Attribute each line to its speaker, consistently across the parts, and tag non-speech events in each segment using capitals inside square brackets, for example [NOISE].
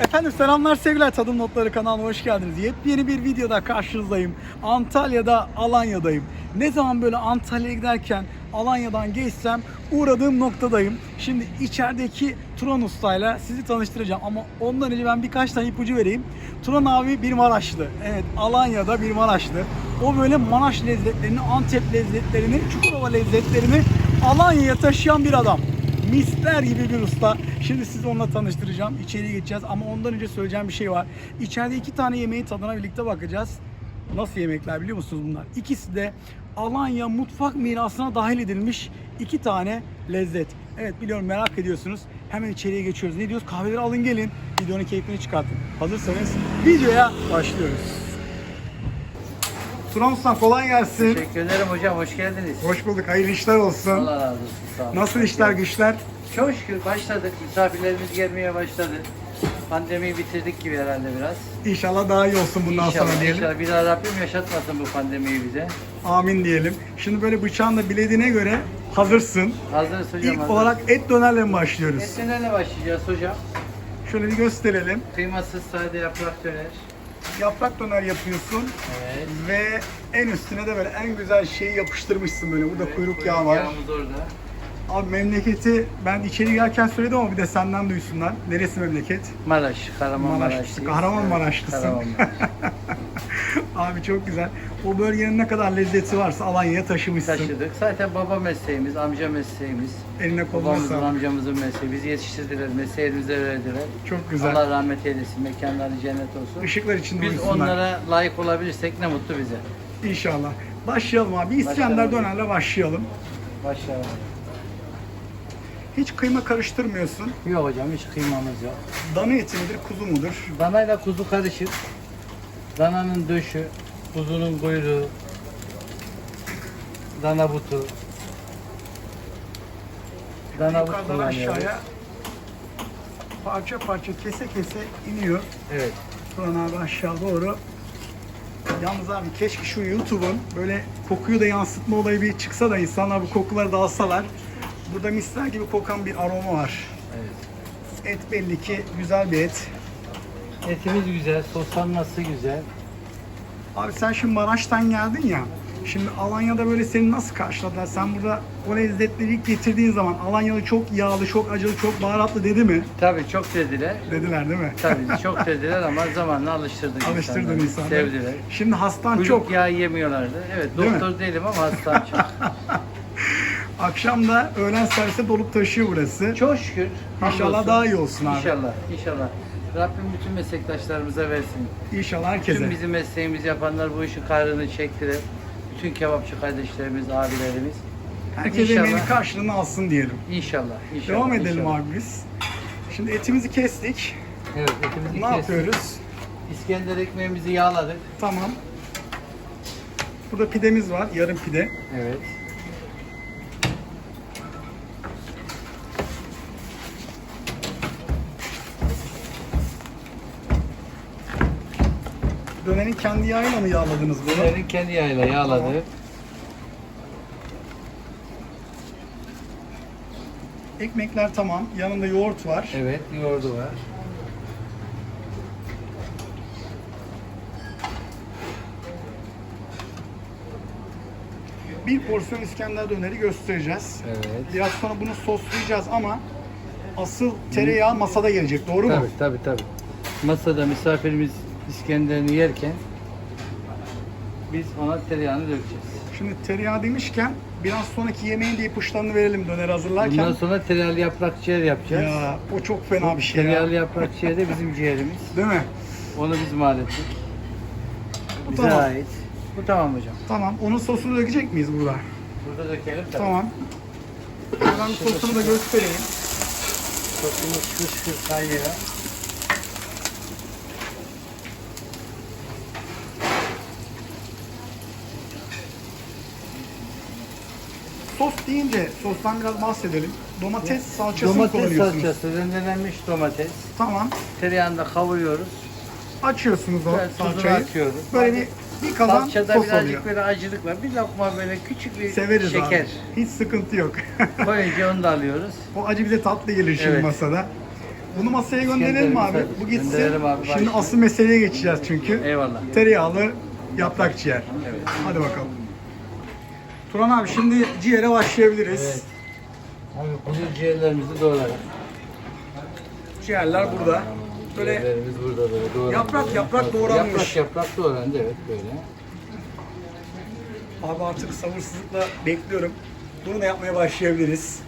Speaker 1: Efendim selamlar sevgiler Tadım Notları kanalına hoş geldiniz. Yepyeni bir videoda karşınızdayım. Antalya'da Alanya'dayım. Ne zaman böyle Antalya'ya giderken Alanya'dan geçsem uğradığım noktadayım. Şimdi içerideki Turan Usta'yla sizi tanıştıracağım ama ondan önce ben birkaç tane ipucu vereyim. Turan abi bir Maraşlı. Evet Alanya'da bir Maraşlı. O böyle Maraş lezzetlerini, Antep lezzetlerini, Çukurova lezzetlerini Alanya'ya taşıyan bir adam. Mister gibi bir usta. Şimdi sizi onunla tanıştıracağım. İçeriye geçeceğiz ama ondan önce söyleyeceğim bir şey var. İçeride iki tane yemeğin tadına birlikte bakacağız. Nasıl yemekler biliyor musunuz bunlar? İkisi de Alanya mutfak mirasına dahil edilmiş iki tane lezzet. Evet biliyorum merak ediyorsunuz. Hemen içeriye geçiyoruz. Ne diyoruz? Kahveleri alın gelin. Videonun keyfini çıkartın. Hazırsanız videoya başlıyoruz. Usta kolay gelsin.
Speaker 2: Teşekkür ederim hocam, hoş geldiniz.
Speaker 1: Hoş bulduk. Hayırlı işler olsun.
Speaker 2: Allah razı olsun, sağ olun.
Speaker 1: Nasıl işler güçler?
Speaker 2: Çok şükür başladık, misafirlerimiz gelmeye başladı. Pandemiyi bitirdik gibi herhalde biraz.
Speaker 1: İnşallah daha iyi olsun bundan
Speaker 2: inşallah,
Speaker 1: sonra diyelim.
Speaker 2: inşallah bir daha Rabbim yaşatmasın bu pandemiyi bize.
Speaker 1: Amin diyelim. Şimdi böyle bıçağın da bilediğine göre hazırsın.
Speaker 2: Hazırız hocam,
Speaker 1: İlk
Speaker 2: hazır.
Speaker 1: olarak et dönerle mi başlıyoruz?
Speaker 2: Et dönerle başlayacağız hocam.
Speaker 1: Şöyle bir gösterelim.
Speaker 2: Kıymasız sade yaprak döner.
Speaker 1: Yaprak döner yapıyorsun
Speaker 2: Evet.
Speaker 1: ve en üstüne de böyle en güzel şeyi yapıştırmışsın böyle. Burada kuyruk yağı var.
Speaker 2: Yağımız orada.
Speaker 1: Abi memleketi ben içeri girerken söyledim ama bir de senden duysunlar. Neresi memleket?
Speaker 2: Maraş, Kahramanmaraş.
Speaker 1: Maraş. Kahramanmaraşlısın.
Speaker 2: Kahramanmaraş. [LAUGHS]
Speaker 1: Abi çok güzel. O bölgenin ne kadar lezzeti varsa Alanya'ya taşımışsın.
Speaker 2: Taşıdık. Zaten baba mesleğimiz, amca mesleğimiz.
Speaker 1: Eline koluna
Speaker 2: Babamızın,
Speaker 1: sağlık.
Speaker 2: amcamızın mesleği. Bizi yetiştirdiler, mesleği elimize verdiler.
Speaker 1: Çok güzel.
Speaker 2: Allah rahmet eylesin, mekanları cennet olsun.
Speaker 1: Işıklar içinde
Speaker 2: Biz
Speaker 1: uyusunlar.
Speaker 2: onlara layık olabilirsek ne mutlu bize.
Speaker 1: İnşallah. Başlayalım abi. İskender
Speaker 2: Başlayalım.
Speaker 1: dönerle başlayalım.
Speaker 2: Başlayalım.
Speaker 1: Hiç kıyma karıştırmıyorsun.
Speaker 2: Yok hocam hiç kıymamız yok.
Speaker 1: Dana eti midir, kuzu mudur?
Speaker 2: Danayla kuzu karışık. Dananın döşü, kuzunun kuyruğu, dana butu. Dana but
Speaker 1: Yukarıdan
Speaker 2: kullanıyoruz.
Speaker 1: aşağıya parça parça kese kese iniyor.
Speaker 2: Evet.
Speaker 1: Turan abi aşağı doğru. Yalnız abi keşke şu YouTube'un böyle kokuyu da yansıtma olayı bir çıksa da insanlar bu kokuları da alsalar. Burada misler gibi kokan bir aroma var.
Speaker 2: evet.
Speaker 1: Et belli ki güzel bir et.
Speaker 2: Etimiz güzel, soslanması güzel.
Speaker 1: Abi sen şimdi Maraş'tan geldin ya. Şimdi Alanya'da böyle seni nasıl karşıladılar? Sen burada o lezzetleri ilk getirdiğin zaman Alanya'da çok yağlı, çok acılı, çok baharatlı dedi mi?
Speaker 2: Tabii çok dediler.
Speaker 1: Dediler değil mi?
Speaker 2: Tabii [LAUGHS] çok dediler ama zamanla alıştırdık
Speaker 1: Alıştırdın
Speaker 2: insanları.
Speaker 1: insanları.
Speaker 2: Sevdiler.
Speaker 1: Şimdi hastan
Speaker 2: Kuyruk
Speaker 1: çok.
Speaker 2: yağı yemiyorlardı. Evet
Speaker 1: Değil mi?
Speaker 2: doktor değilim ama hastam [LAUGHS] çok.
Speaker 1: Akşam da öğlen servise dolup taşıyor burası.
Speaker 2: çok şükür.
Speaker 1: İnşallah
Speaker 2: hamdolsun.
Speaker 1: daha iyi olsun abi.
Speaker 2: İnşallah, inşallah. Rabbim bütün meslektaşlarımıza versin.
Speaker 1: İnşallah herkese.
Speaker 2: bizim mesleğimizi yapanlar bu işin kahrını çektiler. Bütün kebapçı kardeşlerimiz, abilerimiz.
Speaker 1: Herkes
Speaker 2: İnşallah.
Speaker 1: emeğinin karşılığını alsın diyelim.
Speaker 2: İnşallah, inşallah.
Speaker 1: Devam edelim
Speaker 2: inşallah.
Speaker 1: abi biz. Şimdi etimizi kestik.
Speaker 2: Evet, etimizi
Speaker 1: Ne
Speaker 2: kestik.
Speaker 1: yapıyoruz?
Speaker 2: İskender ekmeğimizi yağladık.
Speaker 1: Tamam. Burada pidemiz var, yarım pide.
Speaker 2: Evet.
Speaker 1: Dönerin kendi yağıyla mı yağladınız bunu?
Speaker 2: Bunların kendi yağıyla yağladık.
Speaker 1: Ekmekler tamam. Yanında yoğurt var.
Speaker 2: Evet, yoğurdu var.
Speaker 1: Bir porsiyon İskender döneri göstereceğiz.
Speaker 2: Evet.
Speaker 1: Biraz sonra bunu soslayacağız ama asıl tereyağı masada gelecek. Doğru mu?
Speaker 2: Tabii tabii tabii. Masada misafirimiz İskender'ini yerken biz ona tereyağını dökeceğiz.
Speaker 1: Şimdi tereyağı demişken biraz sonraki yemeğin de ipuçlarını verelim döneri hazırlarken.
Speaker 2: Bundan sonra tereyağlı yaprak ciğer yapacağız.
Speaker 1: Ya o çok fena bir şey
Speaker 2: tereyağlı
Speaker 1: ya.
Speaker 2: yaprak ciğer de bizim ciğerimiz.
Speaker 1: Değil mi?
Speaker 2: Onu biz mal ettik.
Speaker 1: Bu
Speaker 2: Bize
Speaker 1: tamam.
Speaker 2: ait. Bu tamam hocam.
Speaker 1: Tamam. Onun sosunu dökecek miyiz burada?
Speaker 2: Burada dökelim tabii.
Speaker 1: Tamam. Ben sosunu da göstereyim.
Speaker 2: Sosumuz fış fış kaynıyor.
Speaker 1: Sos deyince sostan biraz bahsedelim. Domates salçası mı
Speaker 2: Domates
Speaker 1: kullanıyorsunuz?
Speaker 2: salçası, rendelenmiş domates.
Speaker 1: Tamam.
Speaker 2: Tereyağında kavuruyoruz.
Speaker 1: Açıyorsunuz o
Speaker 2: Evet, tuzunu
Speaker 1: salçayı.
Speaker 2: atıyoruz.
Speaker 1: Böyle bir, bir kazan
Speaker 2: Salçada
Speaker 1: sos
Speaker 2: birazcık
Speaker 1: oluyor.
Speaker 2: böyle acılık var. Bir lokma böyle küçük bir
Speaker 1: Severiz
Speaker 2: şeker.
Speaker 1: abi. Hiç sıkıntı yok. [LAUGHS]
Speaker 2: Koyunca onu da alıyoruz.
Speaker 1: o acı bize tatlı gelir şimdi
Speaker 2: Evet.
Speaker 1: masada. Bunu masaya gönderelim abi? Bu gitsin.
Speaker 2: Gönderelim abi,
Speaker 1: Şimdi asıl meseleye geçeceğiz çünkü.
Speaker 2: Eyvallah.
Speaker 1: Tereyağlı yaprak ciğer.
Speaker 2: Evet.
Speaker 1: Hadi bakalım. Turan abi şimdi ciğere başlayabiliriz.
Speaker 2: Evet. Abi kuzu ciğerlerimizi doğradık.
Speaker 1: Ciğerler burada. Böyle
Speaker 2: Ciğerlerimiz burada böyle doğrandı.
Speaker 1: Yaprak yaprak doğranmış.
Speaker 2: Yaprak yaprak doğrandı evet böyle.
Speaker 1: abi artık sabırsızlıkla bekliyorum. Bunu da yapmaya başlayabiliriz.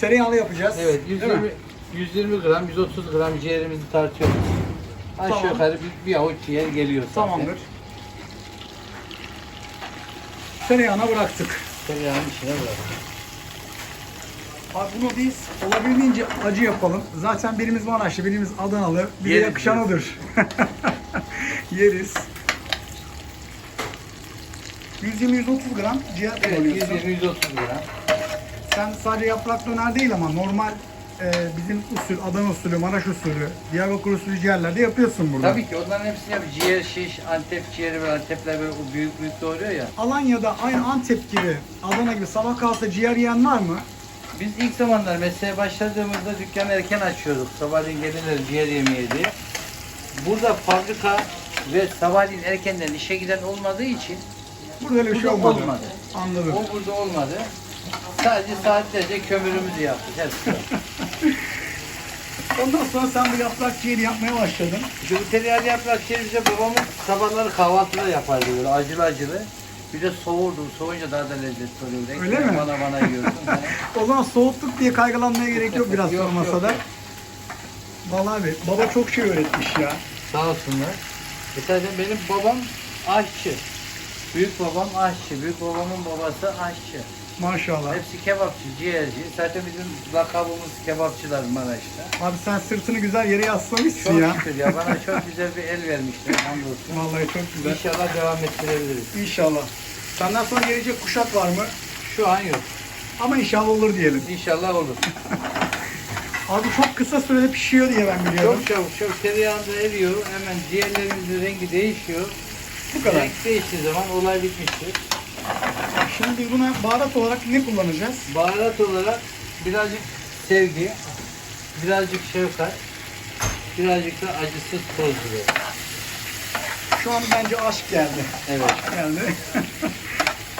Speaker 1: Tereyağlı yapacağız.
Speaker 2: Evet
Speaker 1: Değil
Speaker 2: 120,
Speaker 1: mi?
Speaker 2: 120 gram 130 gram ciğerimizi tartıyoruz. Aşağı
Speaker 1: Tamam.
Speaker 2: yukarı bir, bir avuç ciğer geliyor zaten.
Speaker 1: Tamamdır. Tereyağına bıraktık.
Speaker 2: Tereyağın içine bırak.
Speaker 1: Abi bunu biz olabildiğince acı yapalım. Zaten birimiz Maraşlı, birimiz Adanalı. Bize
Speaker 2: Yeriz
Speaker 1: yakışan
Speaker 2: biz.
Speaker 1: odur. Yeriz. [LAUGHS] 120-130 gram ciğer
Speaker 2: Evet
Speaker 1: kullanıyorsun.
Speaker 2: 120 130 gram.
Speaker 1: Sen sadece yaprak döner değil ama normal e, bizim usul, Adana usulü, Maraş usulü, Diyarbakır usulü ciğerlerde yapıyorsun burada.
Speaker 2: Tabii ki onların hepsini yap. Ciğer şiş, Antep ciğeri ve Antepler böyle o büyük büyük doğruyor ya.
Speaker 1: Alanya'da aynı Antep gibi, Adana gibi sabah kalksa ciğer yiyen var mı?
Speaker 2: Biz ilk zamanlar mesleğe başladığımızda dükkanı erken açıyorduk. Sabahleyin gelirler ciğer yemeye diye. Burada fabrika ve sabahleyin erkenden işe giden olmadığı için
Speaker 1: Burada öyle bir şey olmadı.
Speaker 2: olmadı.
Speaker 1: Anladım.
Speaker 2: o burada olmadı. Sadece saatlerce kömürümüzü yaptık. Hepsi. [LAUGHS]
Speaker 1: Ondan sonra sen bu yaprak ciğeri yapmaya başladın.
Speaker 2: İşte bu tereyağlı yaprak ciğeri bize babamın sabahları kahvaltıda yapardı böyle acılı acılı. Bir de soğurdu. Soğuyunca daha da lezzetli oluyordu.
Speaker 1: Öyle mi?
Speaker 2: Bana bana yiyorsun. [LAUGHS]
Speaker 1: O zaman soğuttuk diye kaygılanmaya gerek yok biraz
Speaker 2: Yok,
Speaker 1: sonra masada.
Speaker 2: yok.
Speaker 1: Vallahi abi baba çok şey öğretmiş ya.
Speaker 2: Sağ olsunlar. Zaten benim babam aşçı. Büyük babam aşçı. Büyük babamın babası aşçı.
Speaker 1: Maşallah.
Speaker 2: Hepsi kebapçı, ciğerci. Zaten bizim lakabımız kebapçılar Maraş'ta.
Speaker 1: Abi sen sırtını güzel yere yaslamışsın
Speaker 2: Çok
Speaker 1: ya.
Speaker 2: şükür ya bana çok [LAUGHS] güzel bir el vermişler hamdolsun.
Speaker 1: Vallahi çok güzel.
Speaker 2: İnşallah devam ettirebiliriz.
Speaker 1: İnşallah. Senden sonra gelecek kuşak var mı?
Speaker 2: Şu an yok.
Speaker 1: Ama inşallah olur diyelim.
Speaker 2: İnşallah olur. [LAUGHS]
Speaker 1: Abi çok kısa sürede pişiyor diye ben biliyorum.
Speaker 2: Çok çabuk çok tereyağında eriyor. Hemen ciğerlerimizin rengi değişiyor.
Speaker 1: Bu kadar.
Speaker 2: Renk değiştiği zaman olay bitmiştir.
Speaker 1: Şimdi biz buna baharat olarak ne kullanacağız?
Speaker 2: Baharat olarak birazcık sevgi, birazcık şefkat, birazcık da acısız toz biber.
Speaker 1: Şu an bence aşk geldi.
Speaker 2: Evet.
Speaker 1: Geldi. [LAUGHS]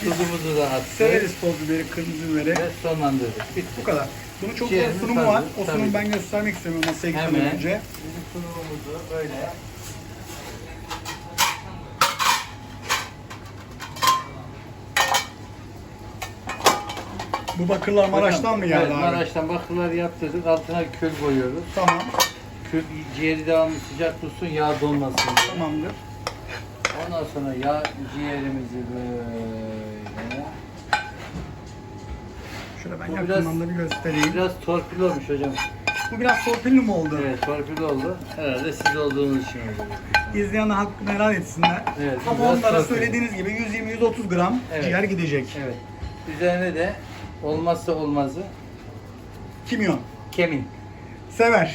Speaker 2: Tuzumuzu da attık.
Speaker 1: Severiz toz biberi, kırmızı biberi.
Speaker 2: Ve sonlandırdık. Bitti.
Speaker 1: Bu kadar. Bunun çok
Speaker 2: Ciğerimiz
Speaker 1: zor sunumu var. O
Speaker 2: tabii.
Speaker 1: sunumu ben göstermek istemiyorum masaya gitmeden
Speaker 2: Hemen
Speaker 1: önce.
Speaker 2: bizim sunumumuzu böyle
Speaker 1: Bu bakırlar Maraş'tan mı geldi
Speaker 2: evet,
Speaker 1: abi?
Speaker 2: Maraş'tan bakırlar yaptırdık. Altına kül koyuyoruz.
Speaker 1: Tamam.
Speaker 2: Kül ciğeri devamlı sıcak tutsun, yağ donmasın. diye.
Speaker 1: Tamamdır.
Speaker 2: Ondan sonra yağ ciğerimizi böyle
Speaker 1: Şöyle ben
Speaker 2: Bu
Speaker 1: yakından
Speaker 2: biraz-
Speaker 1: da bir göstereyim.
Speaker 2: biraz torpil olmuş hocam.
Speaker 1: Bu biraz torpilli mi oldu?
Speaker 2: Evet, torpil oldu. Herhalde siz olduğunuz için oldu.
Speaker 1: İzleyen hakkını helal etsinler.
Speaker 2: Evet,
Speaker 1: Ama
Speaker 2: biraz
Speaker 1: onlara söylediğiniz gibi 120-130 gram
Speaker 2: Evet.
Speaker 1: ciğer gidecek.
Speaker 2: Evet. Üzerine de olmazsa olmazı
Speaker 1: Kimyon.
Speaker 2: kemin.
Speaker 1: Sever.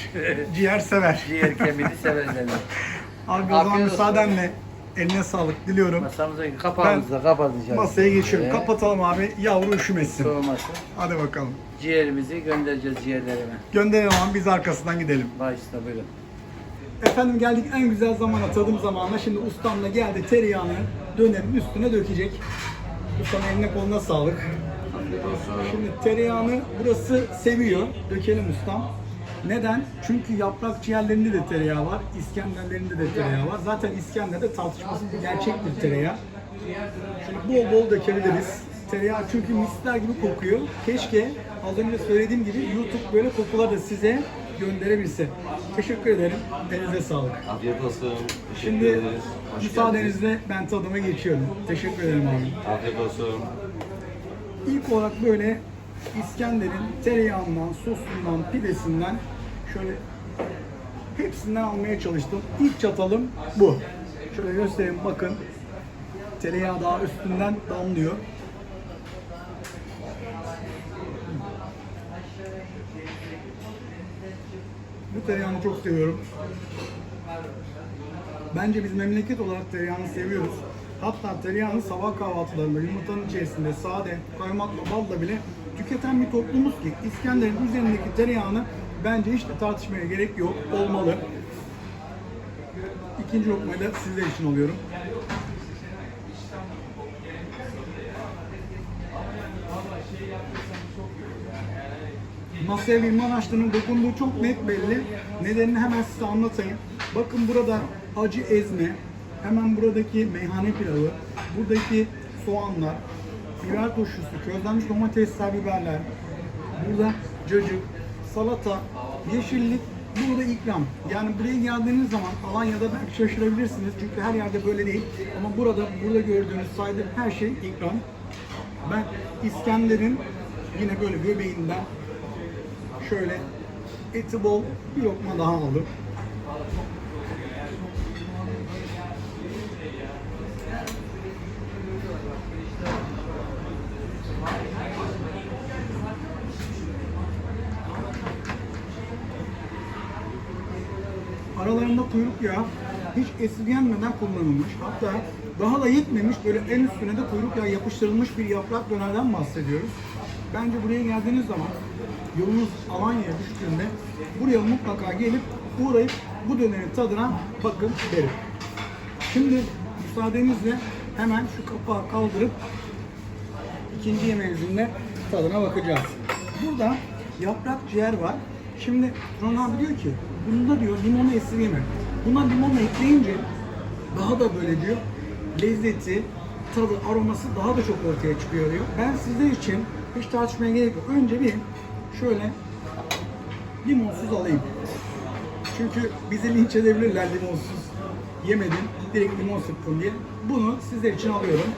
Speaker 1: ciğer sever.
Speaker 2: Ciğer [LAUGHS] kemiğini severler.
Speaker 1: Abi o zaman
Speaker 2: Afiyet olsun.
Speaker 1: müsaadenle eline sağlık diliyorum.
Speaker 2: Masamıza kapağımızı da kapatacağız.
Speaker 1: Masaya geçiyorum.
Speaker 2: Böyle.
Speaker 1: Kapatalım abi. Yavru üşümesin.
Speaker 2: Soğumasın.
Speaker 1: Hadi bakalım.
Speaker 2: Ciğerimizi göndereceğiz ciğerlerine.
Speaker 1: Gönderelim abi biz arkasından gidelim.
Speaker 2: Başla buyurun.
Speaker 1: Efendim geldik en güzel zamana, tadım zamanına. Şimdi ustam da geldi tereyağını dönerin üstüne dökecek. Ustam eline koluna sağlık. Şimdi tereyağını burası seviyor. Dökelim ustam. Neden? Çünkü yaprak ciğerlerinde de tereyağı var, İskenderlerinde de tereyağı var. Zaten İskender'de tartışmasız bir gerçek bir tereyağı. Şöyle bol bol dökebiliriz. Tereyağı çünkü misler gibi kokuyor. Keşke az önce söylediğim gibi YouTube böyle kokuları da size gönderebilse. Teşekkür ederim. Elinize sağlık.
Speaker 3: Afiyet olsun. Teşekkür
Speaker 1: Şimdi
Speaker 3: ederiz. Hoş geldiniz.
Speaker 1: müsaadenizle ben tadıma geçiyorum. Teşekkür ederim abi.
Speaker 3: Afiyet olsun.
Speaker 1: İlk olarak böyle İskender'in tereyağından, sosundan, pidesinden şöyle hepsinden almaya çalıştım. İlk çatalım bu. Şöyle göstereyim bakın. Tereyağı daha üstünden damlıyor. Bu tereyağını çok seviyorum. Bence biz memleket olarak tereyağını seviyoruz. Hatta tereyağını sabah kahvaltılarında yumurtanın içerisinde sade, kaymakla, balla bile tüketen bir toplumuz ki İskender'in üzerindeki tereyağını Bence hiç de tartışmaya gerek yok. Olmalı. İkinci lokmayı da sizler için alıyorum. Masaya limon açtığının dokunduğu çok net belli. Nedenini hemen size anlatayım. Bakın burada acı ezme, hemen buradaki meyhane pilavı, buradaki soğanlar, biber turşusu, közlenmiş domatesler, biberler, burada cacık, salata, yeşillik, burada ikram. Yani buraya geldiğiniz zaman Alanya'da belki şaşırabilirsiniz çünkü her yerde böyle değil. Ama burada, burada gördüğünüz saydığım her şey ikram. Ben İskender'in yine böyle göbeğinden şöyle eti bol bir lokma daha aldım. Aralarında kuyruk yağı hiç esirgenmeden kullanılmış. Hatta daha da yetmemiş böyle en üstüne de kuyruk yağı yapıştırılmış bir yaprak dönerden bahsediyoruz. Bence buraya geldiğiniz zaman yolunuz Alanya'ya düştüğünde buraya mutlaka gelip uğrayıp bu dönerin tadına bakın derim. Şimdi müsaadenizle hemen şu kapağı kaldırıp ikinci yemeğimizin tadına bakacağız. Burada yaprak ciğer var. Şimdi Turan abi diyor ki bunda diyor limonu esirgeme. Buna limonu ekleyince daha da böyle diyor lezzeti, tadı, aroması daha da çok ortaya çıkıyor diyor. Ben sizler için hiç tartışmaya gerek yok. Önce bir şöyle limonsuz alayım. Çünkü bizi linç edebilirler limonsuz yemedin, direkt limon sıktın diye. Bunu sizler için alıyorum.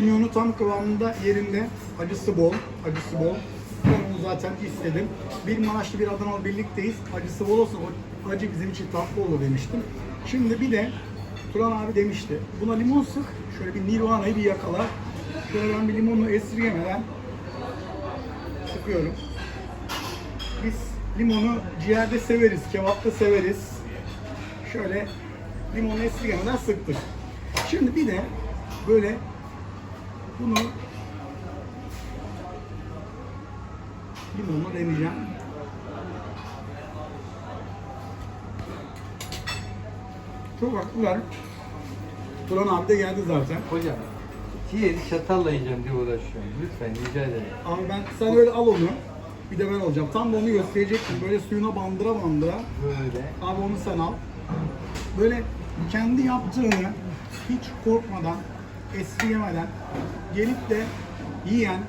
Speaker 1: Kimyonu tam kıvamında yerinde. Acısı bol, acısı bol. Ben onu zaten istedim. Bir Maraşlı bir Adanalı birlikteyiz. Acısı bol olsa o acı bizim için tatlı olur demiştim. Şimdi bir de Turan abi demişti. Buna limon sık. Şöyle bir Nirvana'yı bir yakala. Şöyle ben bir limonu esirgemeden sıkıyorum. Biz limonu ciğerde severiz, kebapta severiz. Şöyle limonu esirgemeden sıktık. Şimdi bir de böyle bunu limonla deneyeceğim. Çok haklılar. Turan abi de geldi zaten.
Speaker 2: Hocam ciğeri çatalla yiyeceğim diye uğraşıyorum. Lütfen rica ederim.
Speaker 1: Abi ben sen öyle al onu. Bir de ben alacağım. Tam da onu gösterecektim. Böyle suyuna bandıra bandıra.
Speaker 2: Böyle.
Speaker 1: Abi onu sen al. Böyle kendi yaptığını hiç korkmadan, esirgemeden gelip de yiyen,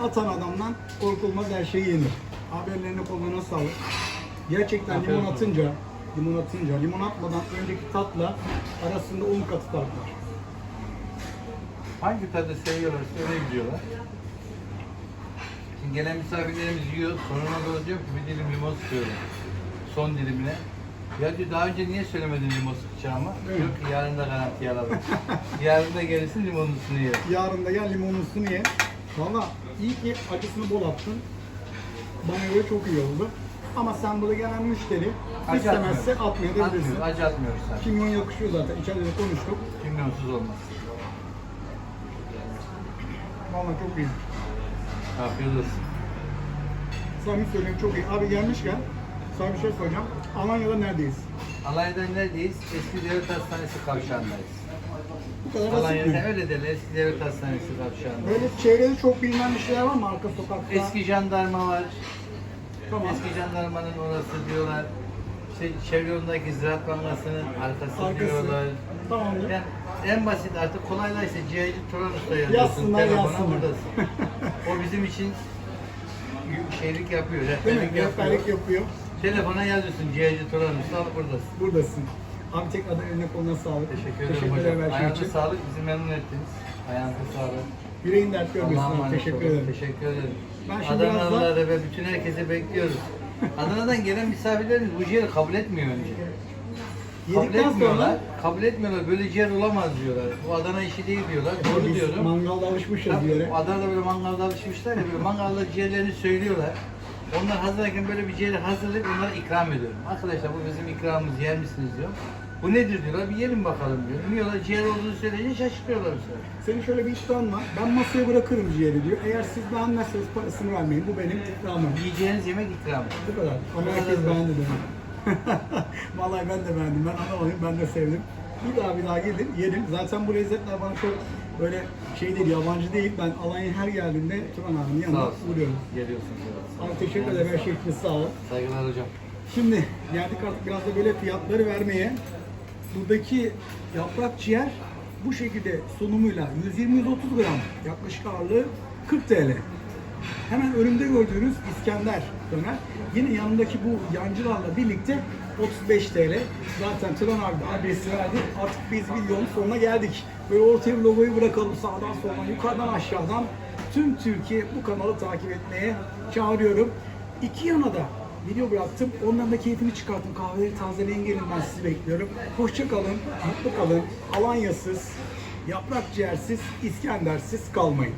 Speaker 1: atan adamdan korkulmaz her şey yenir. Haberlerine kollarına sağlık. Gerçekten
Speaker 2: Afiyet
Speaker 1: limon atınca, limon atınca, limon atmadan önceki tatla arasında 10 katı fark var.
Speaker 2: Hangi tadı seviyorlarsa öyle gidiyorlar. Şimdi gelen misafirlerimiz yiyor. Sonuna doğru diyor ki bir dilim limon sıkıyorum. Son dilimine. Ya diyor daha önce niye söylemedin limon sıkacağımı?
Speaker 1: Evet.
Speaker 2: Diyor ki yarın da garantiye alalım. yarın da gelirsin limonlusunu yer.
Speaker 1: Yarın da gel limonlusunu ye. Valla iyi ki acısını bol attın. Bana göre çok iyi oldu. Ama sen burada gelen müşteri
Speaker 2: Acı
Speaker 1: istemezse
Speaker 2: atmıyor.
Speaker 1: atmayabilirsin.
Speaker 2: Atmıyoruz, acı atmıyoruz sen.
Speaker 1: Kimyon yakışıyor zaten. İçeride de konuştuk.
Speaker 2: Kimyonsuz olmaz.
Speaker 1: Valla çok iyi.
Speaker 2: Afiyet olsun.
Speaker 1: Samimi söyleyeyim çok iyi. Abi gelmişken sana bir şey soracağım. Alanya'da neredeyiz?
Speaker 2: Alanya'da neredeyiz? Eski Devlet Hastanesi kavşağındayız.
Speaker 1: Bu kadar basit
Speaker 2: Alanya'da öyle derler. Eski Devlet Hastanesi kavşağında.
Speaker 1: Böyle çevrede çok bilinen bir şeyler var mı arka sokakta?
Speaker 2: Eski jandarma var.
Speaker 1: Tamam.
Speaker 2: Eski jandarmanın orası diyorlar. İşte çevre yolundaki Ziraat Bankası'nın arkası,
Speaker 1: Arkası.
Speaker 2: diyorlar.
Speaker 1: Tamamdır.
Speaker 2: Yani en basit artık kolaylaysa Turan Usta yazıyorsun.
Speaker 1: Yazsınlar,
Speaker 2: Telefona
Speaker 1: yazsınlar.
Speaker 2: buradasın. o bizim için şeylik yapıyor,
Speaker 1: Değil mi?
Speaker 2: rehberlik yapıyor.
Speaker 1: Rehberlik yapıyor.
Speaker 2: Telefona yazıyorsun ciğerci Turan Usta buradasın.
Speaker 1: Buradasın. Abi tekrardan eline koluna sağlık.
Speaker 2: Teşekkür ederim hocam.
Speaker 1: her şey
Speaker 2: Ayağınıza
Speaker 1: için.
Speaker 2: sağlık, bizi memnun ettiniz. Ayağınıza sağlık.
Speaker 1: Yüreğin dert görmesin
Speaker 2: Allah'a
Speaker 1: abi.
Speaker 2: emanet
Speaker 1: Teşekkür
Speaker 2: olun.
Speaker 1: ederim.
Speaker 2: Teşekkür ederim.
Speaker 1: Ben şimdi biraz daha-
Speaker 2: Adanalıları ve bütün herkesi bekliyoruz. Adana'dan gelen misafirlerimiz bu ciğeri kabul etmiyor önce. Kabul
Speaker 1: Yedikten
Speaker 2: etmiyorlar.
Speaker 1: sonra
Speaker 2: Kabul etmiyorlar. Böyle ciğer olamaz diyorlar. Bu Adana işi değil diyorlar. Doğru
Speaker 1: biz
Speaker 2: diyorum.
Speaker 1: mangalda alışmışız
Speaker 2: Tabii,
Speaker 1: yere.
Speaker 2: Adana'da böyle mangalda alışmışlar ya böyle mangalda ciğerlerini söylüyorlar. Onlar hazırlarken böyle bir ciğeri hazırlayıp onlara ikram ediyorum. Arkadaşlar bu bizim ikramımız yer misiniz diyor. Bu nedir diyorlar, bir yiyelim bakalım diyor. Bilmiyorlar, ciğer olduğunu söyleyince şaşırıyorlar bu sefer.
Speaker 1: Senin şöyle bir iddian var. Ben masaya bırakırım ciğeri diyor. Eğer siz beğenmezseniz parasını vermeyin. Bu benim ikramım.
Speaker 2: Yiyeceğiniz yemek ikramı.
Speaker 1: Bu kadar. Ama herkes beğendi dedi. [LAUGHS] Vallahi ben de beğendim. Ben anlamadım. Ben de sevdim. Bir daha bir daha gelin, yedim. Zaten bu lezzetler bana çok böyle şey değil, yabancı değil. Ben Alanya'ya her geldiğimde Turan abinin yanına
Speaker 2: olsun.
Speaker 1: uğruyorum.
Speaker 2: Geliyorsunuz.
Speaker 1: Abi teşekkür ederim. Her şey için sağ ol.
Speaker 2: Saygılar hocam.
Speaker 1: Şimdi geldik artık biraz da böyle fiyatları vermeye. Buradaki yaprak ciğer bu şekilde sunumuyla 120-130 gram yaklaşık ağırlığı 40 TL. Hemen önümde gördüğünüz İskender döner. Yine yanındaki bu yancılarla birlikte 35 TL. Zaten Tran abi adresi verdi. Artık biz videonun sonuna geldik. Böyle ortaya bir logoyu bırakalım sağdan soldan, yukarıdan aşağıdan. Tüm Türkiye bu kanalı takip etmeye çağırıyorum. İki yana da video bıraktım. Onların da keyfini çıkarttım. Kahveleri tazeleyin gelin ben sizi bekliyorum. Hoşça kalın, mutlu kalın. Alanyasız, yaprak ciğersiz, İskendersiz kalmayın.